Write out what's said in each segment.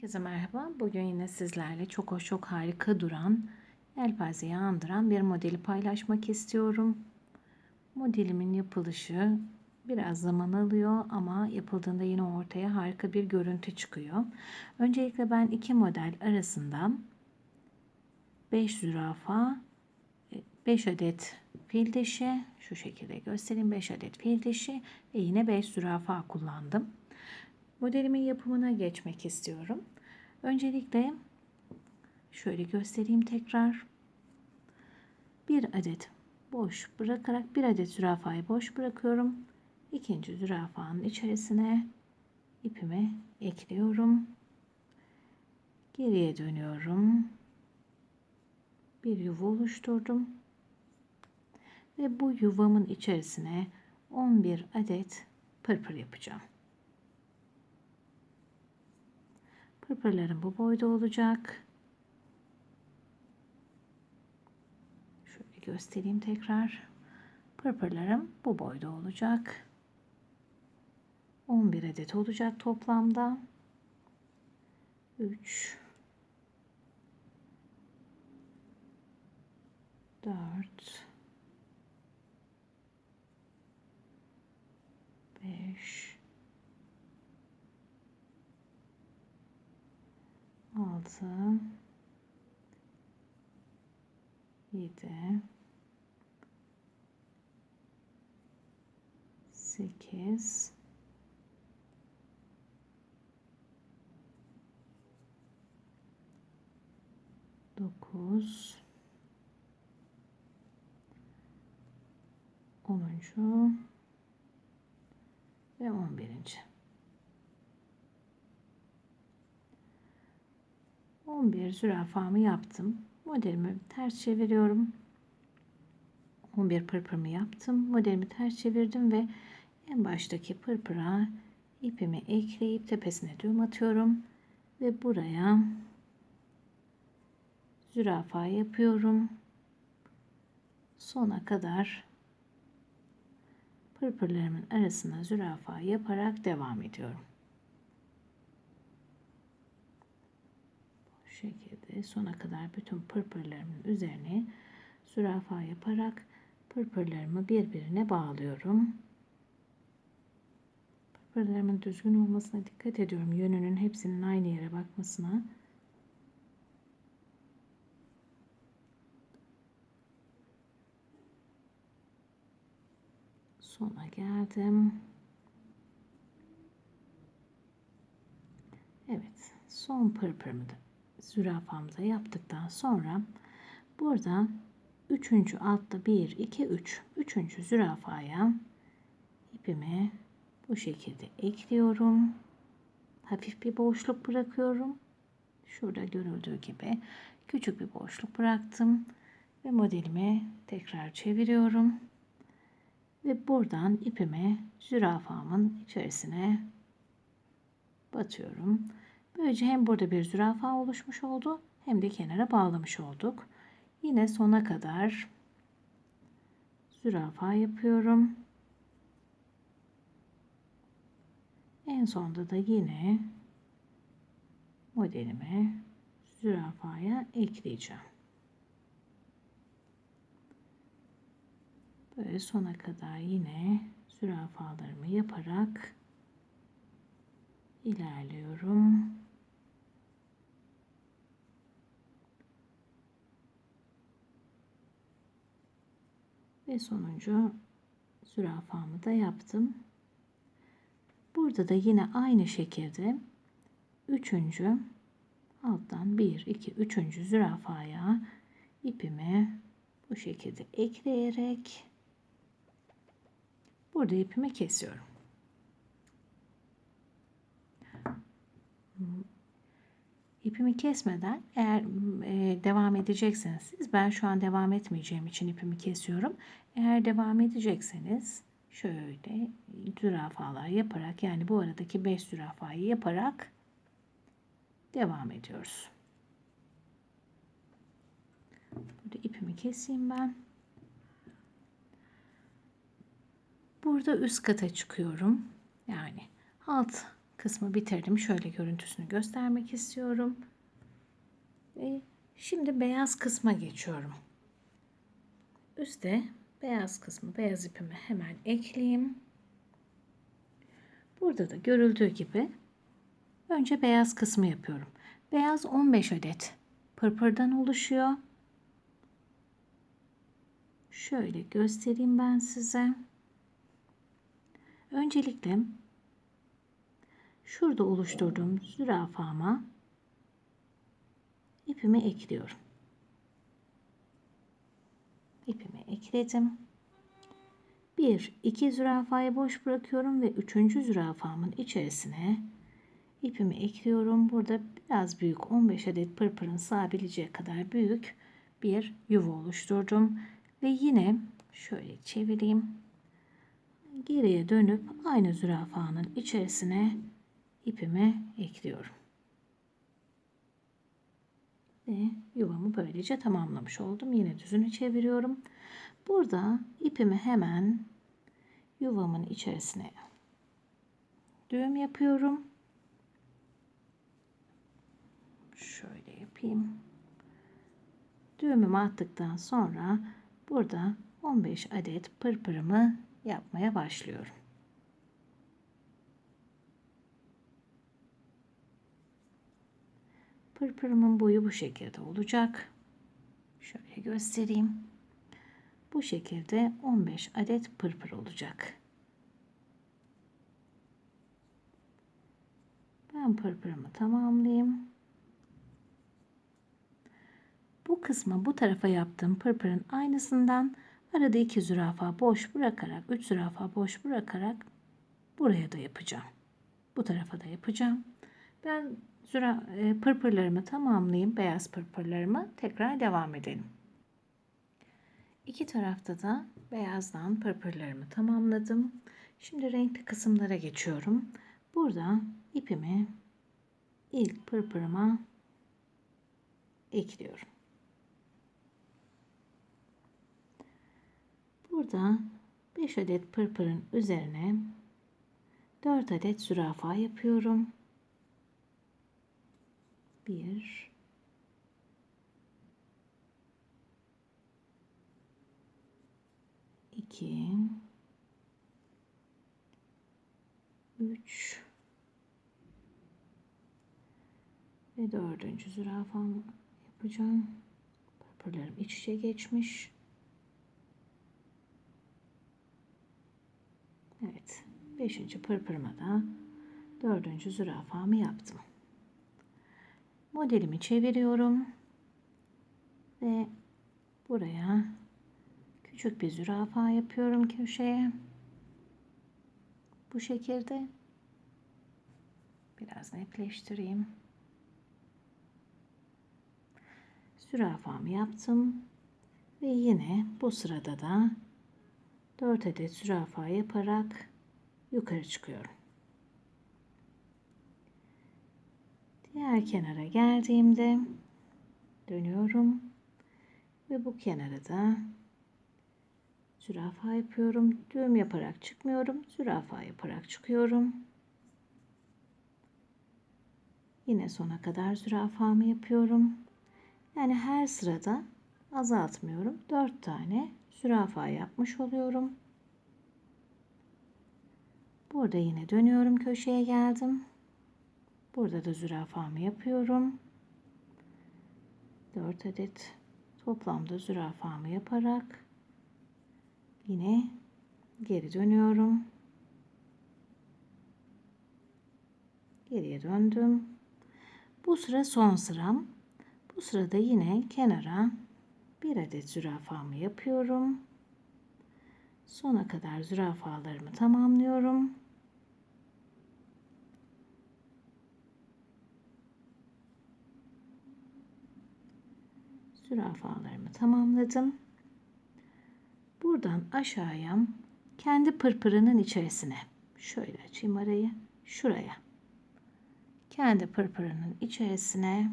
Herkese merhaba. Bugün yine sizlerle çok hoş, çok harika duran, yelpazeyi andıran bir modeli paylaşmak istiyorum. Modelimin yapılışı biraz zaman alıyor ama yapıldığında yine ortaya harika bir görüntü çıkıyor. Öncelikle ben iki model arasında 5 zürafa, 5 adet fil dişi, şu şekilde göstereyim 5 adet fil dişi ve yine 5 zürafa kullandım. Modelimin yapımına geçmek istiyorum. Öncelikle şöyle göstereyim tekrar. Bir adet boş bırakarak bir adet zürafayı boş bırakıyorum. İkinci zürafanın içerisine ipimi ekliyorum. Geriye dönüyorum. Bir yuva oluşturdum. Ve bu yuvamın içerisine 11 adet pırpır yapacağım. Pırpırlarım bu boyda olacak. Şöyle göstereyim tekrar. Pırpırlarım bu boyda olacak. 11 adet olacak toplamda. 3 4 5 6 7 8 9 10. ve 11. 11 zürafamı yaptım. Modelimi ters çeviriyorum. 11 pırpırımı yaptım. Modelimi ters çevirdim ve en baştaki pırpıra ipimi ekleyip tepesine düğüm atıyorum. Ve buraya zürafa yapıyorum. Sona kadar pırpırlarımın arasına zürafa yaparak devam ediyorum. Şekilde sona kadar bütün pırpırlarımın üzerine zürafa yaparak pırpırlarımı birbirine bağlıyorum. Pırpırlarımın düzgün olmasına dikkat ediyorum. Yönünün hepsinin aynı yere bakmasına. Sona geldim. Evet, son pırpırımı da zürafamıza yaptıktan sonra burada üçüncü altta 1 2 3 üçüncü zürafaya ipimi bu şekilde ekliyorum. Hafif bir boşluk bırakıyorum. Şurada görüldüğü gibi küçük bir boşluk bıraktım ve modelimi tekrar çeviriyorum. Ve buradan ipimi zürafamın içerisine batıyorum Böylece hem burada bir zürafa oluşmuş oldu hem de kenara bağlamış olduk. Yine sona kadar zürafa yapıyorum. En sonda da yine modelime zürafaya ekleyeceğim. Böyle sona kadar yine zürafalarımı yaparak ilerliyorum. Ve sonuncu zürafamı da yaptım. Burada da yine aynı şekilde üçüncü alttan bir iki üçüncü zürafaya ipimi bu şekilde ekleyerek burada ipimi kesiyorum. İpimi kesmeden eğer e, devam edecekseniz siz ben şu an devam etmeyeceğim için ipimi kesiyorum. Eğer devam edecekseniz şöyle zürafalar yaparak yani bu aradaki 5 zürafayı yaparak devam ediyoruz. Burada ipimi keseyim ben. Burada üst kata çıkıyorum. Yani alt kısmı bitirdim. Şöyle görüntüsünü göstermek istiyorum. Ve şimdi beyaz kısma geçiyorum. Üste beyaz kısmı, beyaz ipimi hemen ekleyeyim. Burada da görüldüğü gibi önce beyaz kısmı yapıyorum. Beyaz 15 adet pırpırdan oluşuyor. Şöyle göstereyim ben size. Öncelikle şurada oluşturduğum zürafama ipimi ekliyorum. İpimi ekledim. Bir, iki zürafayı boş bırakıyorum ve üçüncü zürafamın içerisine ipimi ekliyorum. Burada biraz büyük 15 adet pırpırın sığabileceği kadar büyük bir yuva oluşturdum. Ve yine şöyle çevireyim. Geriye dönüp aynı zürafanın içerisine ipimi ekliyorum. Ve yuvamı böylece tamamlamış oldum. Yine düzünü çeviriyorum. Burada ipimi hemen yuvamın içerisine düğüm yapıyorum. Şöyle yapayım. Düğümümü attıktan sonra burada 15 adet pırpırımı yapmaya başlıyorum. Pırpırımın boyu bu şekilde olacak. Şöyle göstereyim. Bu şekilde 15 adet pırpır olacak. Ben pırpırımı tamamlayayım. Bu kısma bu tarafa yaptığım pırpırın aynısından arada iki zürafa boş bırakarak, üç zürafa boş bırakarak buraya da yapacağım. Bu tarafa da yapacağım. Ben züra, e, pırpırlarımı tamamlayayım. Beyaz pırpırlarımı tekrar devam edelim. İki tarafta da beyazdan pırpırlarımı tamamladım. Şimdi renkli kısımlara geçiyorum. Burada ipimi ilk pırpırıma ekliyorum. Burada 5 adet pırpırın üzerine 4 adet zürafa yapıyorum. 1 2 3 ve dördüncü zürafam yapacağım. Pırpırlarım iç içe geçmiş. Evet. Beşinci pırpırıma da dördüncü zürafamı yaptım. Modelimi çeviriyorum. Ve buraya küçük bir zürafa yapıyorum köşeye. Bu şekilde biraz netleştireyim. Zürafamı yaptım ve yine bu sırada da 4 adet zürafa yaparak yukarı çıkıyorum. Kenara geldiğimde dönüyorum ve bu kenara da zürafa yapıyorum. Düğüm yaparak çıkmıyorum. Zürafa yaparak çıkıyorum. Yine sona kadar zürafamı yapıyorum. Yani her sırada azaltmıyorum. 4 tane zürafa yapmış oluyorum. Burada yine dönüyorum köşeye geldim. Burada da zürafamı yapıyorum. 4 adet toplamda zürafamı yaparak yine geri dönüyorum. Geriye döndüm. Bu sıra son sıram. Bu sırada yine kenara bir adet zürafamı yapıyorum. Sona kadar zürafalarımı tamamlıyorum. Zürafalarımı tamamladım. Buradan aşağıya kendi pırpırının içerisine şöyle açayım arayı şuraya kendi pırpırının içerisine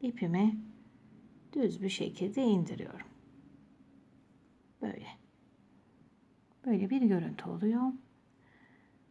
ipimi düz bir şekilde indiriyorum. Böyle. Böyle bir görüntü oluyor.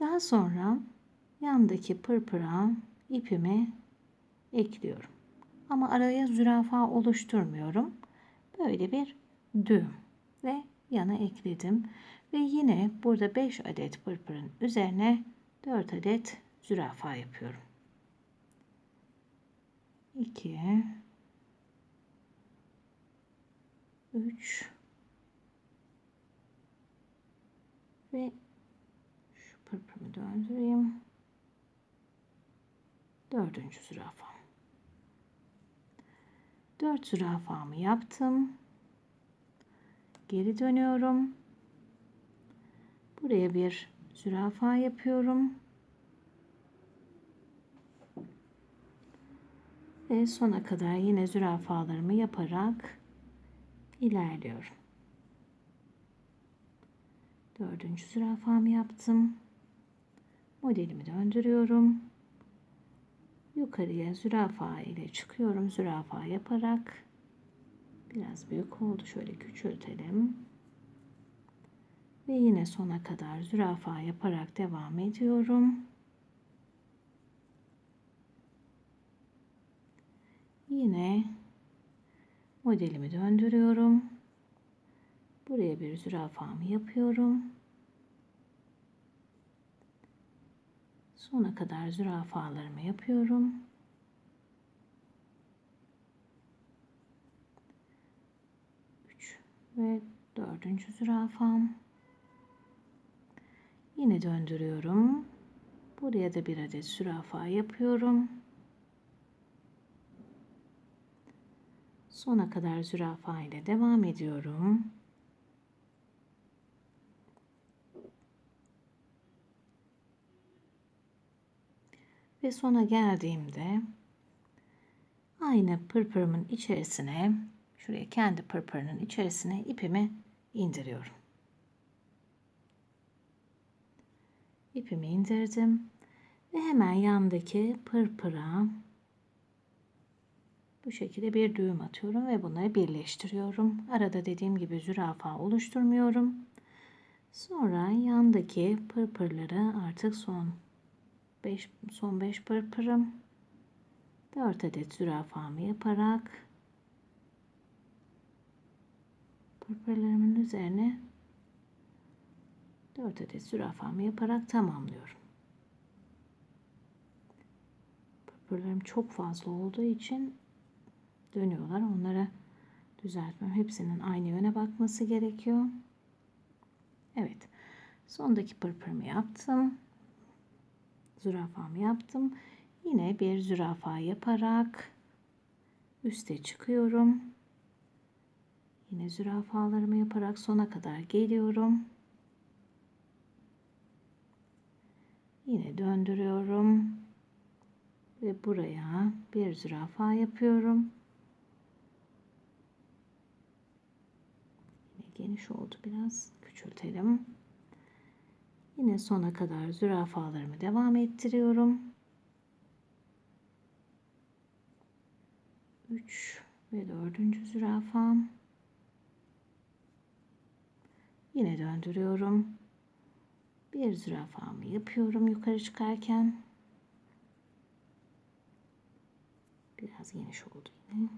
Daha sonra yandaki pırpıra ipimi ekliyorum. Ama araya zürafa oluşturmuyorum. Böyle bir düğüm ve yana ekledim. Ve yine burada 5 adet pırpırın üzerine 4 adet zürafa yapıyorum. 2 3 ve şu pırpırımı döndüreyim. Dördüncü zürafa. Dört zürafamı yaptım. Geri dönüyorum. Buraya bir zürafa yapıyorum. Ve sona kadar yine zürafalarımı yaparak ilerliyorum. Dördüncü zürafamı yaptım. Modelimi döndürüyorum. Yukarıya zürafa ile çıkıyorum. Zürafa yaparak biraz büyük oldu. Şöyle küçültelim. Ve yine sona kadar zürafa yaparak devam ediyorum. Yine modelimi döndürüyorum. Buraya bir zürafamı yapıyorum. Sona kadar zürafalarımı yapıyorum. Üç ve dördüncü zürafam. Yine döndürüyorum. Buraya da bir adet zürafa yapıyorum. Sona kadar zürafa ile devam ediyorum. Ve sona geldiğimde aynı pırpırımın içerisine şuraya kendi pırpırının içerisine ipimi indiriyorum. İpimi indirdim ve hemen yandaki pırpıra bu şekilde bir düğüm atıyorum ve bunları birleştiriyorum. Arada dediğim gibi zürafa oluşturmuyorum. Sonra yandaki pırpırları artık son 5 son 5 pırpırım 4 adet zürafamı yaparak pırpırlarımın üzerine 4 adet zürafamı yaparak tamamlıyorum. Pırpırlarım çok fazla olduğu için dönüyorlar. Onlara düzeltmem. Hepsinin aynı yöne bakması gerekiyor. Evet. Sondaki pırpırımı yaptım. Zürafamı yaptım. Yine bir zürafa yaparak üste çıkıyorum. Yine zürafalarımı yaparak sona kadar geliyorum. Yine döndürüyorum. Ve buraya bir zürafa yapıyorum. Yine geniş oldu biraz. Küçültelim. Yine sona kadar zürafalarımı devam ettiriyorum. 3 ve 4. zürafam. Yine döndürüyorum. Bir zürafamı yapıyorum yukarı çıkarken. Biraz geniş oldu yine.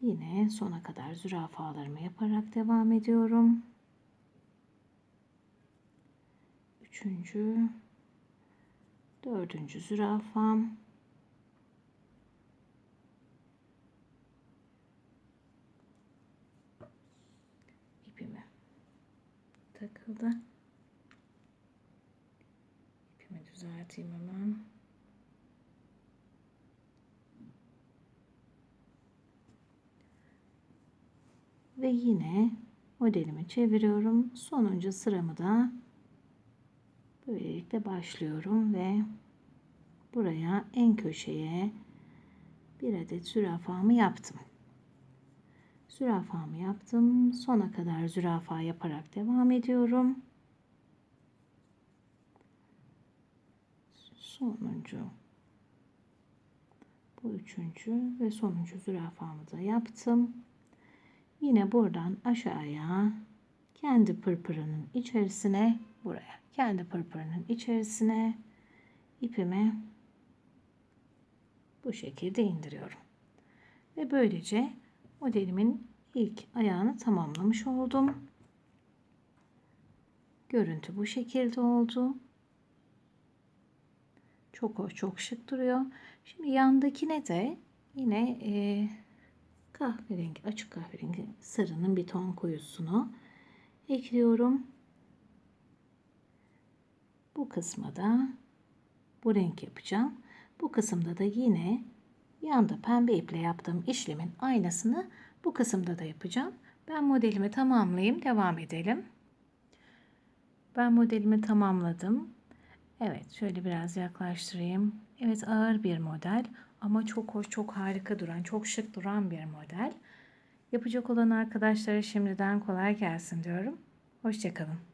Yine sona kadar zürafalarımı yaparak devam ediyorum. Üçüncü, dördüncü zürafam. İpimi takıldı. İpimi düzelteyim hemen. Ve yine modelimi çeviriyorum. Sonuncu sıramı da Böylelikle başlıyorum ve buraya en köşeye bir adet zürafamı yaptım. Zürafamı yaptım. Sona kadar zürafa yaparak devam ediyorum. Sonuncu bu üçüncü ve sonuncu zürafamı da yaptım. Yine buradan aşağıya kendi pırpırının içerisine buraya kendi pırpırının içerisine ipimi bu şekilde indiriyorum. Ve böylece modelimin ilk ayağını tamamlamış oldum. Görüntü bu şekilde oldu. Çok hoş, çok şık duruyor. Şimdi yandakine de yine e, kahverengi, açık kahverengi sarının bir ton koyusunu ekliyorum. Bu kısma da bu renk yapacağım. Bu kısımda da yine yanda pembe iple yaptığım işlemin aynısını bu kısımda da yapacağım. Ben modelimi tamamlayayım, devam edelim. Ben modelimi tamamladım. Evet, şöyle biraz yaklaştırayım. Evet, ağır bir model ama çok hoş, çok harika duran, çok şık duran bir model. Yapacak olan arkadaşlara şimdiden kolay gelsin diyorum. Hoşçakalın.